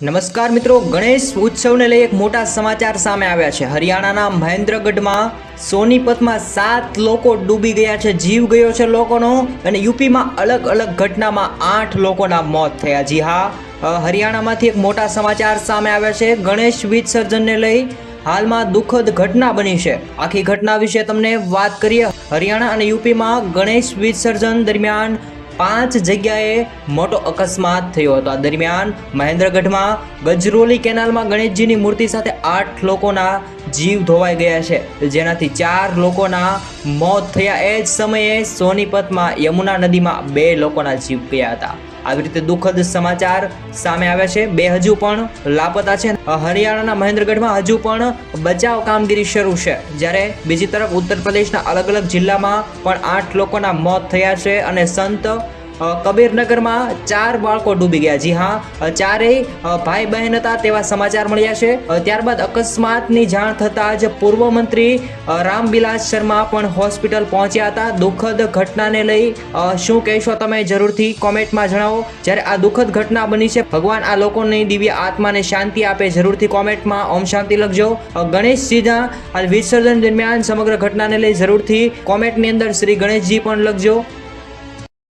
નમસ્કાર મિત્રો, ગણેશ ઉત્સવને લઈ એક મોટા સમાચાર સામે આવ્યા છે. હરિયાણાના મહેન્દ્રગઢમાં સોનીપતમાં સાત લોકો ડૂબી ગયા છે, જીવ ગયો છે લોકોનો અને યુપીમાં અલગ અલગ ઘટનામાં આઠ લોકોના મોત થયા. જી હા હરિયાણામાંથી એક મોટા સમાચાર સામે આવ્યા છે. ગણેશ વિસર્જનને લઈ હાલમાં દુઃખદ ઘટના બની છે. આખી ઘટના વિશે તમને વાત કરીએ. હરિયાણા અને યુપીમાં ગણેશ વિસર્જન દરમિયાન પાંચ જગ્યાએ મોટો અકસ્માત થયો હતો. આ દરમિયાન મહેન્દ્રગઢમાં ગજરોલી કેનાલમાં ગણેશજીની મૂર્તિ સાથે આઠ લોકોના જીવ ધોવાઈ ગયા છે. જેનાથી ચાર લોકોના મોત થયા. એ જ સમયે સોનીપતમાં યમુના નદીમાં બે લોકોના જીવ ગયા હતા. આવી રીતે દુઃખદ સમાચાર સામે આવ્યા છે. બે હજુ પણ લાપતા છે. હરિયાણાના મહેન્દ્રગઢમાં હજુ પણ બચાવ કામગીરી શરૂ છે. જ્યારે બીજી તરફ ઉત્તર પ્રદેશના અલગ અલગ જિલ્લામાં પણ આઠ લોકોના મોત થયા છે અને સંત કબીરનગરમાં ચાર બાળકો ડૂબી ગયા. જી હા ચારેય ભાઈ બહેન હતા તેવા સમાચાર મળ્યા છે. ત્યારબાદ અકસ્માતની જાણ થતાં જ પૂર્વ મંત્રી અ, રામવિલાસ શર્મા પણ હોસ્પિટલ પહોંચ્યા હતા. દુઃખદ ઘટનાને લઈ શું કહેશો તમે જરૂરથી કોમેન્ટમાં જણાવો. જ્યારે આ દુઃખદ ઘટના બની છે ભગવાન આ લોકોની દિવ્ય આત્માને શાંતિ આપે જરૂરથી કોમેન્ટમાં. ઓમ શાંતિ લખજો. ગણેશજીના આ વિસર્જન દરમિયાન સમગ્ર ઘટનાને લઈ જરૂરથી કોમેન્ટની અંદર શ્રી ગણેશજી પણ લખજો.